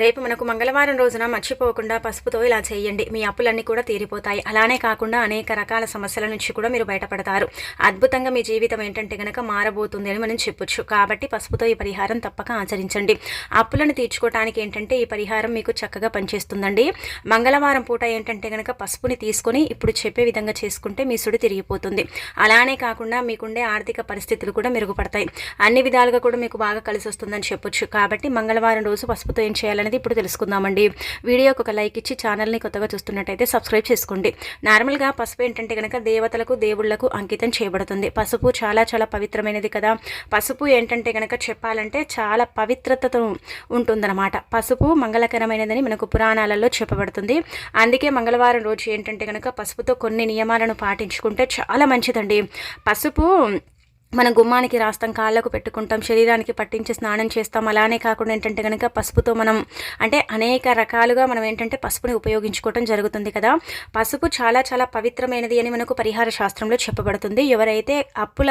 రేపు మనకు మంగళవారం రోజున మర్చిపోకుండా పసుపుతో ఇలా చేయండి. మీ అప్పులన్నీ కూడా తీరిపోతాయి. అలానే కాకుండా అనేక రకాల సమస్యల నుంచి కూడా మీరు బయటపడతారు. అద్భుతంగా మీ జీవితం ఏంటంటే గనక మారబోతుంది అని మనం చెప్పొచ్చు. కాబట్టి పసుపుతో ఈ పరిహారం తప్పక ఆచరించండి. అప్పులను తీర్చుకోవటానికి ఏంటంటే ఈ పరిహారం మీకు చక్కగా పనిచేస్తుందండి. మంగళవారం పూట ఏంటంటే గనక పసుపుని తీసుకొని ఇప్పుడు చెప్పే విధంగా చేసుకుంటే మీ సుడి తిరిగిపోతుంది. అలానే కాకుండా మీకుండే ఆర్థిక పరిస్థితులు కూడా మెరుగుపడతాయి. అన్ని విధాలుగా కూడా మీకు బాగా కలిసి వస్తుందని చెప్పొచ్చు. కాబట్టి మంగళవారం రోజు పసుపుతో ఏం అనేది ఇప్పుడు తెలుసుకుందామండి. వీడియోకి ఒక లైక్ ఇచ్చి ఛానల్ని కొత్తగా చూస్తున్నట్టయితే సబ్స్క్రైబ్ చేసుకోండి. నార్మల్గా పసుపు ఏంటంటే కనుక దేవతలకు దేవుళ్ళకు అంకితం చేయబడుతుంది. పసుపు చాలా చాలా పవిత్రమైనది కదా. పసుపు ఏంటంటే కనుక చెప్పాలంటే చాలా పవిత్రతతో ఉంటుందన్నమాట. పసుపు మంగళకరమైనదని మనకు పురాణాలలో చెప్పబడుతుంది. అందుకే మంగళవారం రోజు ఏంటంటే కనుక పసుపుతో కొన్ని నియమాలను పాటించుకుంటే చాలా మంచిదండి. పసుపు మనం గుమ్మానికి రాస్తాం కాళ్ళకు పెట్టుకుంటాం శరీరానికి పట్టించి స్నానం చేస్తాం. అలానే కాకుండా ఏంటంటే కనుక పసుపుతో మనం అంటే అనేక రకాలుగా మనం ఏంటంటే పసుపుని ఉపయోగించుకోవటం జరుగుతుంది కదా. పసుపు చాలా చాలా పవిత్రమైనది అని మనకు పరిహార శాస్త్రంలో చెప్పబడుతుంది. ఎవరైతే అప్పుల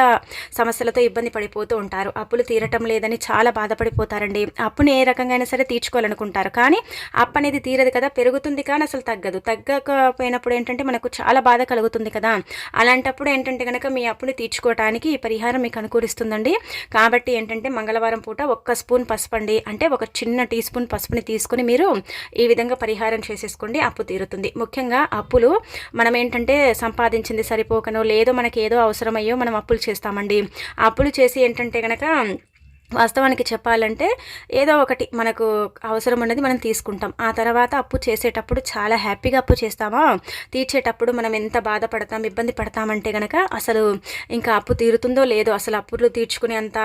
సమస్యలతో ఇబ్బంది పడిపోతూ ఉంటారు అప్పులు తీరటం లేదని చాలా బాధపడిపోతారండి. అప్పుని ఏ రకంగా అయినా సరే తీర్చుకోవాలనుకుంటారు. కానీ అప్పు అనేది తీరదు కదా పెరుగుతుంది కానీ అసలు తగ్గదు. తగ్గకపోయినప్పుడు ఏంటంటే మనకు చాలా బాధ కలుగుతుంది కదా. అలాంటప్పుడు ఏంటంటే కనుక మీ అప్పుని తీర్చుకోవటానికి ఈ పరిహారం మీకు అనుకూలిస్తుందండి. కాబట్టి ఏంటంటే మంగళవారం పూట ఒక్క స్పూన్ పసుపు అండి అంటే ఒక చిన్న టీ స్పూన్ పసుపుని తీసుకొని మీరు ఈ విధంగా పరిహారం చేసేసుకోండి అప్పు తీరుతుంది. ముఖ్యంగా అప్పులు మనం ఏంటంటే సంపాదించింది సరిపోకనో లేదో మనకి ఏదో అవసరమయ్యో మనం అప్పులు చేస్తామండి. అప్పులు చేసి ఏంటంటే కనుక వాస్తవానికి చెప్పాలంటే ఏదో ఒకటి మనకు అవసరం ఉన్నది మనం తీసుకుంటాం. ఆ తర్వాత అప్పు చేసేటప్పుడు చాలా హ్యాపీగా అప్పు చేస్తామా? తీర్చేటప్పుడు మనం ఎంత బాధపడతాం ఇబ్బంది పడతామంటే కనుక అసలు ఇంకా అప్పు తీరుతుందో లేదో అసలు అప్పులు తీర్చుకునే అంత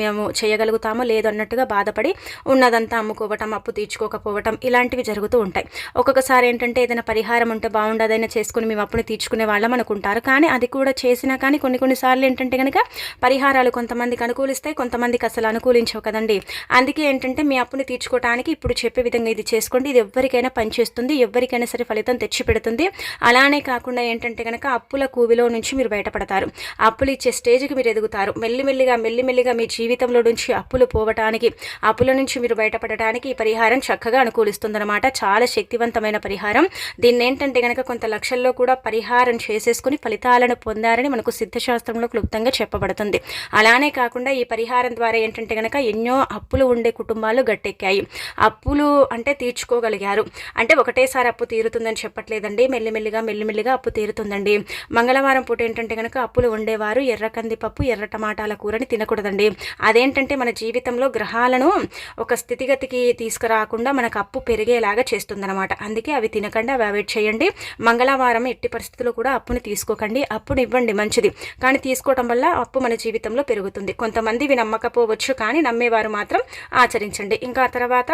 మేము చేయగలుగుతామో లేదో అన్నట్టుగా బాధపడి ఉన్నదంతా అమ్ముకోవటం అప్పు తీర్చుకోకపోవటం ఇలాంటివి జరుగుతూ ఉంటాయి. ఒక్కొక్కసారి ఏంటంటే ఏదైనా పరిహారం ఉంటే బాగుండదైనా చేసుకుని మేము అప్పుని తీర్చుకునే వాళ్ళం అనుకుంటారు. కానీ అది కూడా చేసినా కానీ కొన్ని కొన్నిసార్లు ఏంటంటే కనుక పరిహారాలు కొంతమందికి అనుకూలిస్తాయి కొంతమందికి అసలు అనుకూలించవు కదండి. అందుకే ఏంటంటే మీ అప్పుని తీర్చుకోవడానికి ఇప్పుడు చెప్పే విధంగా ఇది చేసుకోండి. ఇది ఎవరికైనా పనిచేస్తుంది ఎవరికైనా సరే ఫలితం తెచ్చి పెడుతుంది. అలానే కాకుండా ఏంటంటే కనుక అప్పుల కూవిలో నుంచి మీరు బయటపడతారు. అప్పులు ఇచ్చే స్టేజ్కి మీరు ఎదుగుతారు. మెల్లిమెల్లిగా మెల్లిమెల్లిగా మీ జీవితంలో నుంచి అప్పులు పోవటానికి అప్పుల నుంచి మీరు బయటపడటానికి ఈ పరిహారం చక్కగా అనుకూలిస్తుందన్నమాట. చాలా శక్తివంతమైన పరిహారం. దీన్ని ఏంటంటే కనుక కొంత లక్షల్లో కూడా పరిహారం చేసేసుకుని ఫలితాలను పొందారని మనకు సిద్ధశాస్త్రంలో క్లుప్తంగా చెప్పబడుతుంది. అలానే కాకుండా ఈ పరిహారం ద్వారా ఏంటంటే కనుక ఎన్నో అప్పులు ఉండే కుటుంబాలు గట్టెక్కాయి. అప్పులు అంటే తీర్చుకోగలిగారు. అంటే ఒకటేసారి అప్పు తీరుతుందని చెప్పట్లేదండి. మెల్లిమెల్లిగా మెల్లిమెల్లిగా అప్పు తీరుతుందండి. మంగళవారం పూట ఏంటంటే కనుక అప్పులు ఉండేవారు. ఎర్ర కందిపప్పు ఎర్ర టమాటాల కూరని తినకూడదండి. అదేంటంటే మన జీవితంలో గ్రహాలను ఒక స్థితిగతికి తీసుకురాకుండా మనకు అప్పు పెరిగేలాగా చేస్తుందన్నమాట. అందుకే అవి తినకండి అవి అవాయిడ్ చేయండి. మంగళవారం ఎట్టి పరిస్థితుల్లో కూడా అప్పుని తీసుకోకండి. అప్పుని ఇవ్వండి మంచిది. కానీ తీసుకోవడం వల్ల అప్పు మన జీవితంలో పెరుగుతుంది. కొంతమంది ఇవి నమ్మకపోవచ్చు కానీ నమ్మేవారు మాత్రం ఆచరించండి. ఇంకా తర్వాత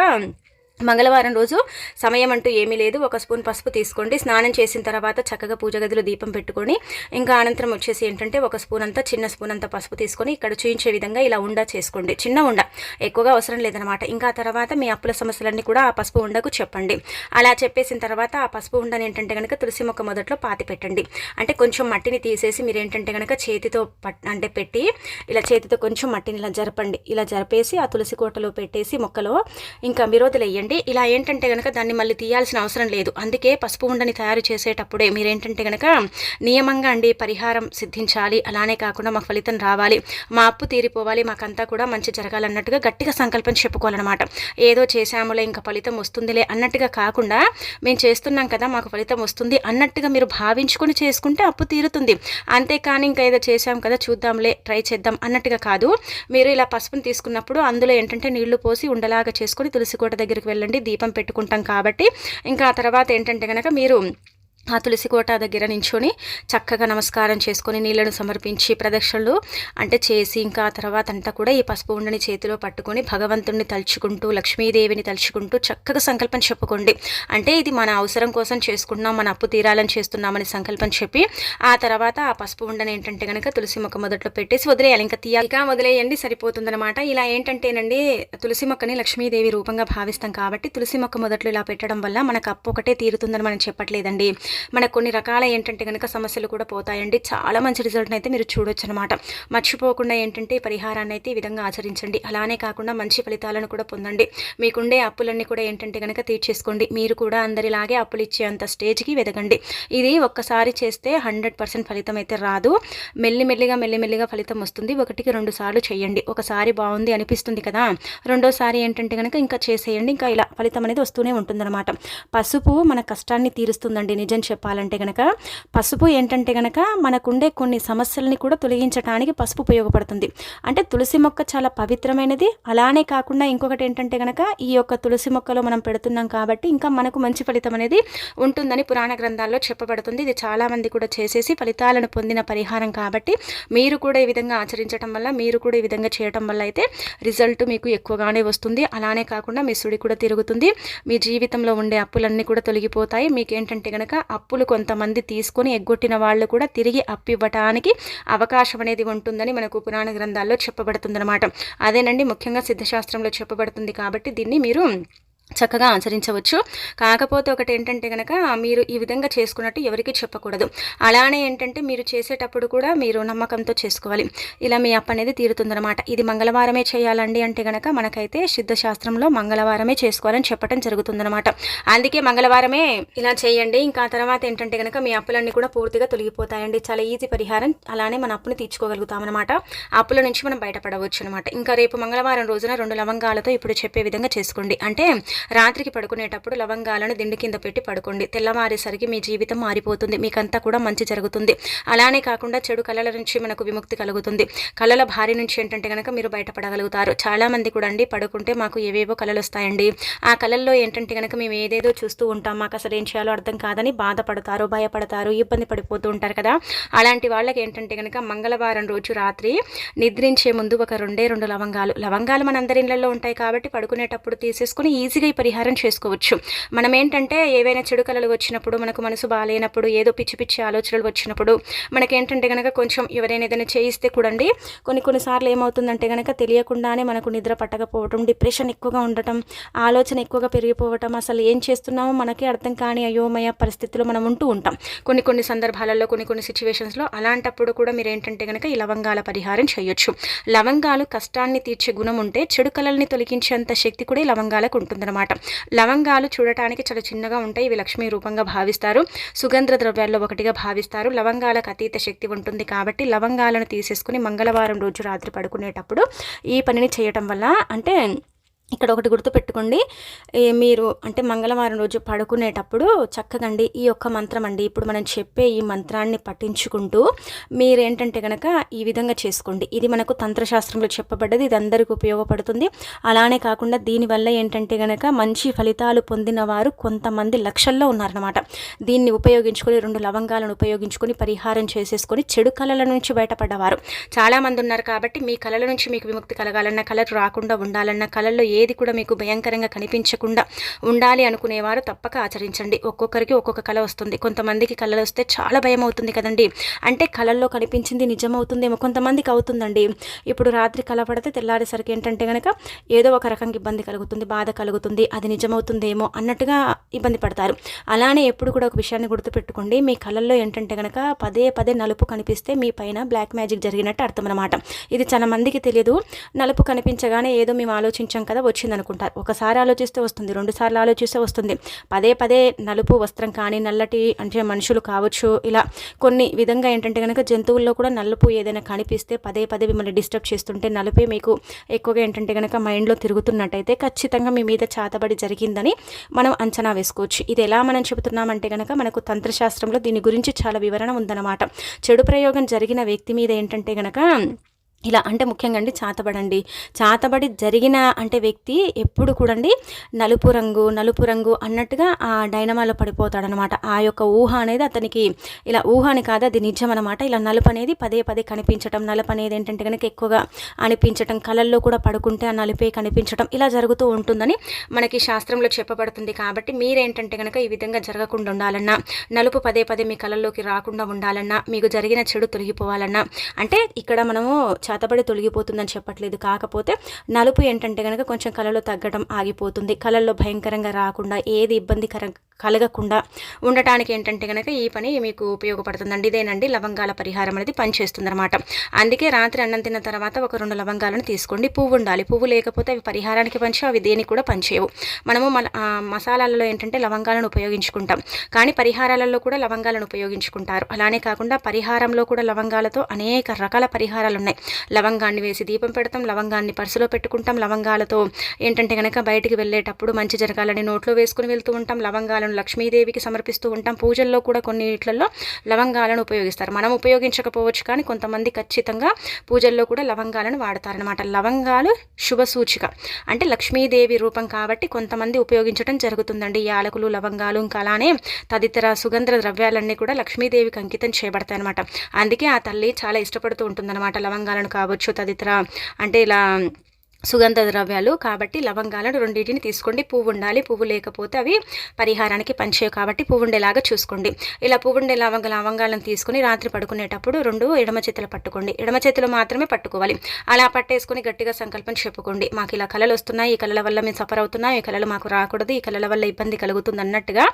మంగళవారం రోజు సమయం అంటూ ఏమీ లేదు. ఒక స్పూన్ పసుపు తీసుకోండి. స్నానం చేసిన తర్వాత చక్కగా పూజ గదిలో దీపం పెట్టుకొని ఇంకా అనంతరం వచ్చేసి ఏంటంటే ఒక స్పూన్ అంతా చిన్న స్పూన్ అంతా పసుపు తీసుకొని ఇక్కడ చూయించే విధంగా ఇలా ఉండ చేసుకోండి. చిన్న ఉండ. ఎక్కువగా అవసరం లేదనమాట ఇంకా తర్వాత మీ అప్పుల సమస్యలన్నీ కూడా ఆ పసుపు ఉండకు చెప్పండి. అలా చెప్పేసిన తర్వాత ఆ పసుపు ఉండని ఏంటంటే కనుక తులసి మొక్క మొదట్లో పాతి పెట్టండి. అంటే కొంచెం మట్టిని తీసేసి మీరు ఏంటంటే కనుక చేతితో అంటే పెట్టి ఇలా చేతితో కొంచెం మట్టిని ఇలా జరపండి. ఇలా జరిపేసి ఆ తులసి కోటలో పెట్టేసి మొక్కలో ఇంకా మీరు వదిలేయండి ఇలా ఏంటంటే కనుక దాన్ని మళ్ళీ తీయాల్సిన అవసరం లేదు. అందుకే పసుపు ఉండని తయారు చేసేటప్పుడే మీరేంటంటే కనుక నియమంగా అండి పరిహారం సిద్ధించాలి. అలానే కాకుండా మాకు ఫలితం రావాలి. మా అప్పు తీరిపోవాలి. మాకంతా కూడా మంచి జరగాలన్నట్టుగా గట్టిగా సంకల్పం చెప్పుకోవాలన్నమాట. ఏదో చేశాములే ఇంకా ఫలితం వస్తుందిలే అన్నట్టుగా కాకుండా మేము చేస్తున్నాం కదా మాకు ఫలితం వస్తుంది అన్నట్టుగా మీరు భావించుకొని చేసుకుంటే అప్పు తీరుతుంది. అంతేకాని ఇంకా ఏదో చేశాం కదా చూద్దాంలే ట్రై చేద్దాం అన్నట్టుగా కాదు. మీరు ఇలా పసుపుని తీసుకున్నప్పుడు అందులో ఏంటంటే నీళ్ళు పోసి ఉండలాగా చేసుకొని తులసి కోట దగ్గరికి వెళ్ళండి దీపం పెట్టుకుంటాం కాబట్టి. ఇంకా ఆ తర్వాత ఏంటంటే కనుక మీరు ఆ తులసి కోట దగ్గర నించుని చక్కగా నమస్కారం చేసుకొని నీళ్ళను సమర్పించి ప్రదక్షిణలు అంటే చేసి ఇంకా ఆ తర్వాత అంతా కూడా ఈ పసుపు ఉండని చేతిలో పట్టుకొని భగవంతుడిని తలుచుకుంటూ లక్ష్మీదేవిని తలుచుకుంటూ చక్కగా సంకల్పం చెప్పుకోండి. అంటే ఇది మన అవసరం కోసం చేసుకుంటున్నాం మన అప్పు తీరాలని చేస్తున్నామని సంకల్పం చెప్పి ఆ తర్వాత ఆ పసుపు ఉండని ఏంటంటే కనుక తులసి మొక్క మొదట్లో పెట్టేసి వదిలేయాలి. ఇంకా తీయాలి ఇంకా వదిలేయండి సరిపోతుందనమాట ఇలా ఏంటంటేనండి తులసి మొక్కని లక్ష్మీదేవి రూపంగా భావిస్తాం కాబట్టి తులసి మొక్క మొదట్లో ఇలా పెట్టడం వల్ల మనకు అప్పు ఒకటే తీరుతుందని మనం చెప్పట్లేదండి. మనకు కొన్ని రకాల ఏంటంటే కనుక సమస్యలు కూడా పోతాయండి. చాలా మంచి రిజల్ట్ని అయితే మీరు చూడొచ్చు అనమాట మర్చిపోకుండా ఏంటంటే పరిహారాన్ని అయితే ఈ విధంగా ఆచరించండి. అలానే కాకుండా మంచి ఫలితాలను కూడా పొందండి. మీకుండే అప్పులన్నీ కూడా ఏంటంటే కనుక తీర్చేసుకోండి. మీరు కూడా అందరిలాగే అప్పులు ఇచ్చేంత స్టేజ్కి వెదగండి ఇది ఒక్కసారి చేస్తే హండ్రెడ్ పర్సెంట్ ఫలితం అయితే రాదు. మెల్లిమెల్లిగా మెల్లిమెల్లిగా ఫలితం వస్తుంది. ఒకటికి రెండు సార్లు చేయండి. ఒకసారి బాగుంది అనిపిస్తుంది కదా? రెండోసారి ఏంటంటే కనుక ఇంకా చేసేయండి. ఇంకా ఇలా ఫలితం అనేది వస్తూనే ఉంటుందన్నమాట. పసుపు మన కష్టాన్ని తీరుస్తుందండి. నిజం చెప్పాలంటే కనుక పసుపు ఏంటంటే కనుక మనకుండే కొన్ని సమస్యల్ని కూడా తొలగించడానికి పసుపు ఉపయోగపడుతుంది. అంటే తులసి మొక్క చాలా పవిత్రమైనది. అలానే కాకుండా ఇంకొకటి ఏంటంటే కనుక ఈ యొక్క తులసి మొక్కలో మనం పెడుతున్నాం కాబట్టి ఇంకా మనకు మంచి ఫలితం అనేది ఉంటుందని పురాణ గ్రంథాల్లో చెప్పబడుతుంది. ఇది చాలామంది కూడా చేసేసి ఫలితాలను పొందిన పరిహారం కాబట్టి మీరు కూడా ఈ విధంగా ఆచరించడం వల్ల మీరు కూడా ఈ విధంగా చేయడం వల్ల అయితే రిజల్ట్ మీకు ఎక్కువగానే వస్తుంది. అలానే కాకుండా మీ సుడి కూడా తిరుగుతుంది. మీ జీవితంలో ఉండే అప్పులన్నీ కూడా తొలగిపోతాయి. మీకు ఏంటంటే కనుక అప్పులు కొంతమంది తీసుకొని ఎగ్గొట్టిన వాళ్ళు కూడా తిరిగి అప్పు ఇవ్వటానికి అవకాశం అనేది ఉంటుందని మనకు పురాణ గ్రంథాల్లో చెప్పబడుతుందన్నమాట. అదేనండి ముఖ్యంగా సిద్ధశాస్త్రంలో చెప్పబడుతుంది కాబట్టి దీన్ని మీరు చక్కగా ఆచరించవచ్చు. కాకపోతే ఒకటి ఏంటంటే కనుక మీరు ఈ విధంగా చేసుకున్నట్టు ఎవరికి చెప్పకూడదు. అలానే ఏంటంటే మీరు చేసేటప్పుడు కూడా మీరు నమ్మకంతో చేసుకోవాలి. ఇలా మీ అప్ప అనేది తీరుతుందనమాట ఇది మంగళవారమే చేయాలండి అంటే కనుక మనకైతే సిద్ధశాస్త్రంలో మంగళవారమే చేసుకోవాలని చెప్పడం జరుగుతుందనమాట అందుకే మంగళవారమే ఇలా చేయండి. ఇంకా తర్వాత ఏంటంటే కనుక మీ అప్పులన్నీ కూడా పూర్తిగా తొలగిపోతాయండి. చాలా ఈజీ పరిహారం. అలానే మన అప్పుని తీర్చుకోగలుగుతామన్నమాట. అప్పుల నుంచి మనం బయటపడవచ్చు అనమాట ఇంకా రేపు మంగళవారం రోజున రెండు లవంగాలతో ఇప్పుడు చెప్పే విధంగా చేసుకోండి. అంటే రాత్రికి పడుకునేటప్పుడు లవంగాలను దిండు కింద పెట్టి పడుకోండి. తెల్లవారేసరికి మీ జీవితం మారిపోతుంది. మీకంతా కూడా మంచి జరుగుతుంది. అలానే కాకుండా చెడు కళల నుంచి మనకు విముక్తి కలుగుతుంది. కళల భారీ నుంచి ఏంటంటే కనుక మీరు బయటపడగలుగుతారు. చాలామంది కూడా అండి పడుకుంటే మాకు ఏవేవో కళలు వస్తాయండి. ఆ కళల్లో ఏంటంటే కనుక మేము ఏదేదో చూస్తూ ఉంటాం. మాకు అసలు ఏం చేయాలో అర్థం కాదని బాధపడతారు భయపడతారు ఇబ్బంది పడిపోతూ ఉంటారు కదా. అలాంటి వాళ్ళకి ఏంటంటే కనుక మంగళవారం రోజు రాత్రి నిద్రించే ముందు ఒక రెండే రెండు లవంగాలు. లవంగాలు మన అందరి ఇళ్ళలో ఉంటాయి కాబట్టి పడుకునేటప్పుడు తీసేసుకుని ఈజీగా ఈ పరిహారం చేసుకోవచ్చు. మనం ఏంటంటే ఏవైనా చెడు కళలు వచ్చినప్పుడు మనకు మనసు బాగాలేనప్పుడు ఏదో పిచ్చి పిచ్చి ఆలోచనలు వచ్చినప్పుడు మనకేంటంటే కనుక కొంచెం ఎవరైనా ఏదైనా చేయిస్తే కూడండి. కొన్ని కొన్నిసార్లు ఏమవుతుందంటే కనుక తెలియకుండానే మనకు నిద్ర పట్టకపోవటం డిప్రెషన్ ఎక్కువగా ఉండటం ఆలోచన ఎక్కువగా పెరిగిపోవటం అసలు ఏం చేస్తున్నామో మనకే అర్థం కాని అయోమయ పరిస్థితిలో మనం ఉంటూ ఉంటాం. కొన్ని కొన్ని సందర్భాలలో కొన్ని కొన్ని సిచ్యువేషన్స్లో అలాంటప్పుడు కూడా మీరు ఏంటంటే కనుక ఈ లవంగాల పరిహారం చేయొచ్చు. లవంగాలు కష్టాన్ని తీర్చే గుణం ఉంటే చెడు కళల్ని తొలగించేంత శక్తి కూడా ఈ లవంగాలకు ఉంటుందన్నమాట. లవంగాలు చూడటానికి చాలా చిన్నగా ఉంటాయి ఇవి లక్ష్మీ రూపంగా భావిస్తారు. సుగంధ ద్రవ్యాల్లో ఒకటిగా భావిస్తారు. లవంగాలకు అతీత శక్తి ఉంటుంది కాబట్టి లవంగాలను తీసేసుకుని మంగళవారం రోజు రాత్రి పడుకునేటప్పుడు ఈ పనిని చేయటం వల్ల అంటే ఇక్కడ ఒకటి గుర్తుపెట్టుకోండి. మీరు అంటే మంగళవారం రోజు పడుకునేటప్పుడు చక్కగండి ఈ యొక్క మంత్రం అండి. ఇప్పుడు మనం చెప్పే ఈ మంత్రాన్ని పఠించుకుంటూ మీరేంటంటే కనుక ఈ విధంగా చేసుకోండి. ఇది మనకు తంత్రశాస్త్రంలో చెప్పబడ్డది ఇది అందరికీ ఉపయోగపడుతుంది. అలానే కాకుండా దీనివల్ల ఏంటంటే కనుక మంచి ఫలితాలు పొందిన వారు కొంతమంది లక్షల్లో ఉన్నారనమాట దీన్ని ఉపయోగించుకొని రెండు లవంగాలను ఉపయోగించుకొని పరిహారం చేసేసుకొని చెడు కళల నుంచి బయటపడ్డవారు. చాలామంది ఉన్నారు కాబట్టి మీ కళల నుంచి మీకు విముక్తి కలగాలన్న కళలు రాకుండా ఉండాలన్న కళల్లో ఏది కూడా మీకు భయంకరంగా కనిపించకుండా ఉండాలి అనుకునేవారు తప్పక ఆచరించండి. ఒక్కొక్కరికి ఒక్కొక్క కళ వస్తుంది. కొంతమందికి కళలు వస్తే చాలా భయం అవుతుంది కదండి. అంటే కళల్లో కనిపించింది నిజమవుతుందేమో కొంతమందికి అవుతుందండి. ఇప్పుడు రాత్రి కళ పడితే తెల్లారేసరికి ఏంటంటే కనుక ఏదో ఒక రకంగా ఇబ్బంది కలుగుతుంది బాధ కలుగుతుంది అది నిజమవుతుందేమో అన్నట్టుగా ఇబ్బంది పడతారు. అలానే ఎప్పుడు కూడా ఒక విషయాన్ని గుర్తుపెట్టుకోండి. మీ కళల్లో ఏంటంటే కనుక పదే పదే నలుపు కనిపిస్తే మీ పైన బ్లాక్ మ్యాజిక్ జరిగినట్టు అర్థం అనమాట ఇది చాలా మందికి తెలియదు నలుపు కనిపించగానే ఏదో మేము ఆలోచించాం కదా వచ్చింది అనుకుంటారు ఒకసారి ఆలోచిస్తే వస్తుంది రెండుసార్లు ఆలోచిస్తే వస్తుంది. పదే పదే నలుపు వస్త్రం కానీ నల్లటి అంటే మనుషులు కావచ్చు ఇలా కొన్ని విధంగా ఏంటంటే కనుక జంతువుల్లో కూడా నలుపు ఏదైనా కనిపిస్తే పదే పదే మిమ్మల్ని డిస్టర్బ్ చేస్తుంటే నలుపే మీకు ఎక్కువగా ఏంటంటే కనుక మైండ్లో తిరుగుతున్నట్టయితే ఖచ్చితంగా మీ మీద చాతబడి జరిగిందని మనం అంచనా వేసుకోవచ్చు. ఇది ఎలా మనం చెబుతున్నామంటే కనుక మనకు తంత్రశాస్త్రంలో దీని గురించి చాలా వివరణ ఉందన్నమాట. చెడు ప్రయోగం జరిగిన వ్యక్తి మీద ఏంటంటే కనుక ఇలా అంటే ముఖ్యంగా అండి చాతబడండి చాతబడి జరిగిన అంటే వ్యక్తి ఎప్పుడు కూడండి నలుపు రంగు నలుపు రంగు అన్నట్టుగా ఆ డైనమాలో పడిపోతాడనమాట ఆ యొక్క ఊహ అనేది అతనికి ఇలా ఊహ అని కాదు అది నిజం అనమాట ఇలా నలుపు అనేది పదే పదే కనిపించటం నలుపు అనేది ఏంటంటే కనుక ఎక్కువగా అనిపించటం కళల్లో కూడా పడుకుంటే ఆ నలుపే కనిపించటం ఇలా జరుగుతూ ఉంటుందని మనకి శాస్త్రంలో చెప్పబడుతుంది. కాబట్టి మీరేంటంటే కనుక ఈ విధంగా జరగకుండా ఉండాలన్నా నలుపు పదే పదే మీ కళల్లోకి రాకుండా ఉండాలన్నా మీకు జరిగిన చెడు తొలగిపోవాలన్నా అంటే ఇక్కడ మనము చేతబడి తొలగిపోతుందని చెప్పట్లేదు. కాకపోతే నలుపు ఏంటంటే కనుక కొంచెం కళలో తగ్గడం ఆగిపోతుంది. కళల్లో భయంకరంగా రాకుండా ఏది ఇబ్బందికరం కలగకుండా ఉండటానికి ఏంటంటే కనుక ఈ పని మీకు ఉపయోగపడుతుందండి. ఇదేనండి లవంగాల పరిహారం అనేది పనిచేస్తుందన్నమాట. అందుకే రాత్రి అన్నం తిన్న తర్వాత ఒక రెండు లవంగాలను తీసుకోండి. పువ్వు ఉండాలి. పువ్వు లేకపోతే అవి పరిహారానికి పంచి అవి దేనికి కూడా పనిచేయవు మనము మసాలాలలో ఏంటంటే లవంగాలను ఉపయోగించుకుంటాం. కానీ పరిహారాలలో కూడా లవంగాలను ఉపయోగించుకుంటారు. అలానే కాకుండా పరిహారంలో కూడా లవంగాలతో అనేక రకాల పరిహారాలు ఉన్నాయి లవంగాన్ని వేసి దీపం పెడతాం లవంగాన్ని పర్సులో పెట్టుకుంటాం. లవంగాలతో ఏంటంటే కనుక బయటికి వెళ్ళేటప్పుడు మంచి జరగాలని నోట్లో వేసుకుని వెళ్తూ ఉంటాం. లవంగాలను లక్ష్మీదేవికి సమర్పిస్తూ ఉంటాం. పూజల్లో కూడా కొన్నిట్లలో లవంగాలను ఉపయోగిస్తారు. మనం ఉపయోగించకపోవచ్చు కానీ కొంతమంది ఖచ్చితంగా పూజల్లో కూడా లవంగాలను వాడతారనమాట లవంగాలు శుభ సూచిక. అంటే లక్ష్మీదేవి రూపం కాబట్టి కొంతమంది ఉపయోగించడం జరుగుతుందండి. యాలకులు లవంగాలు ఇంకా అలానే తదితర సుగంధ ద్రవ్యాలన్నీ కూడా లక్ష్మీదేవికి అంకితం చేయబడతాయి అనమాట అందుకే ఆ తల్లి చాలా ఇష్టపడుతూ ఉంటుందన్నమాట లవంగాలను కావచ్చు తదితర. అంటే ఇలా సుగంధ ద్రవ్యాలు కాబట్టి లవంగాలను రెండింటిని తీసుకోండి. పువ్వు ఉండాలి పువ్వు లేకపోతే అవి పరిహారానికి పంచేవి కాబట్టి పువ్వు ఉండేలాగా చూసుకోండి. ఇలా పువ్వు ఉండే లవంగ లవంగాలను తీసుకుని రాత్రి పడుకునేటప్పుడు రెండు ఎడమ చేతులు పట్టుకోండి. ఎడమ చేతులు మాత్రమే పట్టుకోవాలి. అలా పట్టేసుకుని గట్టిగా సంకల్పం చెప్పుకోండి. మాకు ఇలా కళలు వస్తున్నాయి ఈ కళల వల్ల మేము సఫర్ అవుతున్నాం ఈ కళలు మాకు రాకూడదు ఈ కళల వల్ల ఇబ్బంది కలుగుతుంది అన్నట్టుగా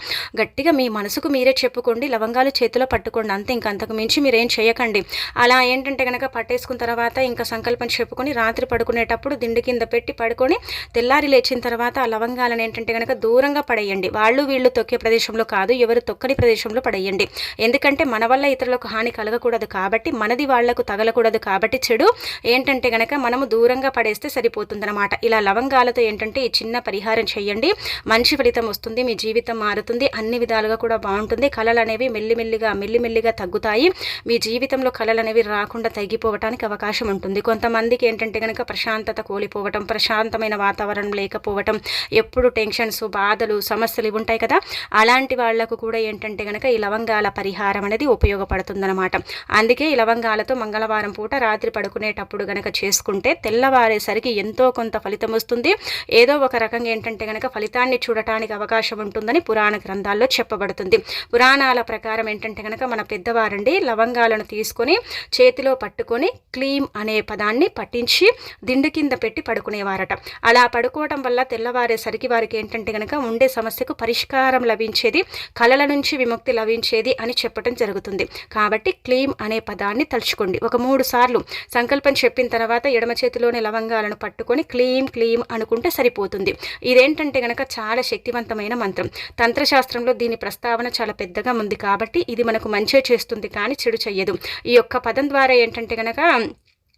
గట్టిగా మీ మనసుకు మీరే చెప్పుకోండి. లవంగాలు చేతిలో పట్టుకోండి. అంతే ఇంకా అంతకు మించి మీరేం చేయకండి. అలా ఏంటంటే కనుక పట్టేసుకున్న తర్వాత ఇంకా సంకల్పం చెప్పుకొని రాత్రి పడుకునేటప్పుడు దిండి బెడ్ కింద పెట్టి పడుకొని తెల్లారి లేచిన తర్వాత ఆ లవంగాలను ఏంటంటే కనుక దూరంగా పడేయండి. వాళ్ళు వీళ్ళు తొక్కే ప్రదేశంలో కాదు ఎవరు తొక్కని ప్రదేశంలో పడేయండి. ఎందుకంటే మన వల్ల ఇతరులకు హాని కలగకూడదు కాబట్టి మనది వాళ్ళకు తగలకూడదు కాబట్టి చెడు ఏంటంటే కనుక మనము దూరంగా పడేస్తే సరిపోతుందన్నమాట. ఇలా లవంగాలతో ఏంటంటే ఈ చిన్న పరిహారం చేయండి. మంచి ఫలితం వస్తుంది మీ జీవితం మారుతుంది అన్ని విధాలుగా కూడా బాగుంటుంది. కళలు అనేవి మెల్లిమెల్లిగా మెల్లిమెల్లిగా తగ్గుతాయి. మీ జీవితంలో కళలు అనేవి రాకుండా తగ్గిపోవటానికి అవకాశం ఉంటుంది. కొంతమందికి ఏంటంటే కనుక ప్రశాంతత కోలి లేకపోవటం ప్రశాంతమైన వాతావరణం లేకపోవటం ఎప్పుడు టెన్షన్స్ బాధలు సమస్యలు ఇవి ఉంటాయి కదా? అలాంటి వాళ్ళకు కూడా ఏంటంటే కనుక ఈ లవంగాల పరిహారం అనేది ఉపయోగపడుతుందన్నమాట. అందుకే ఈ లవంగాలతో మంగళవారం పూట రాత్రి పడుకునేటప్పుడు గనక చేసుకుంటే తెల్లవారేసరికి ఎంతో కొంత ఫలితం వస్తుంది. ఏదో ఒక రకంగా ఏంటంటే కనుక ఫలితాన్ని చూడటానికి అవకాశం ఉంటుందని పురాణ గ్రంథాల్లో చెప్పబడుతుంది. పురాణాల ప్రకారం ఏంటంటే కనుక మన పెద్దవారండి లవంగాలను తీసుకొని చేతిలో పట్టుకొని క్లీమ్ అనే పదాన్ని పట్టించి దిండు కింద పెట్టి పెట్టి పడుకునేవారట. అలా పడుకోవడం వల్ల తెల్లవారేసరికి వారికి ఏంటంటే కనుక ఉండే సమస్యకు పరిష్కారం లభించేది కళల నుంచి విముక్తి లభించేది అని చెప్పడం జరుగుతుంది. కాబట్టి క్లీమ్ అనే పదాన్ని తలుచుకోండి. ఒక మూడు సార్లు సంకల్పం చెప్పిన తర్వాత ఎడమ చేతిలోని లవంగాలను పట్టుకొని క్లీమ్ క్లీమ్ అనుకుంటే సరిపోతుంది. ఇదేంటంటే కనుక చాలా శక్తివంతమైన మంత్రం. తంత్రశాస్త్రంలో దీని ప్రస్తావన చాలా పెద్దగా ఉంది కాబట్టి ఇది మనకు మంచి చేస్తుంది కానీ చెడు చెయ్యదు. ఈ యొక్క పదం ద్వారా ఏంటంటే కనుక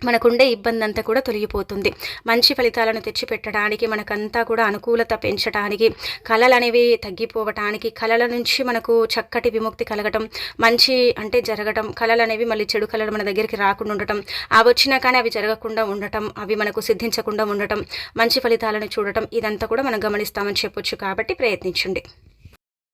మనకుండే ఇబ్బంది అంతా కూడా తొలగిపోతుంది. మంచి ఫలితాలను తెచ్చిపెట్టడానికి మనకంతా కూడా అనుకూలత పెంచడానికి కళలు అనేవి తగ్గిపోవటానికి కళల నుంచి మనకు చక్కటి విముక్తి కలగటం మంచి అంటే జరగటం కళలు అనేవి మళ్ళీ చెడు కళలు మన దగ్గరికి రాకుండా ఉండటం అవి వచ్చినా కానీ అవి జరగకుండా ఉండటం అవి మనకు సిద్ధించకుండా ఉండటం మంచి ఫలితాలను చూడటం ఇదంతా కూడా మనం గమనిస్తామని చెప్పొచ్చు కాబట్టి ప్రయత్నించండి.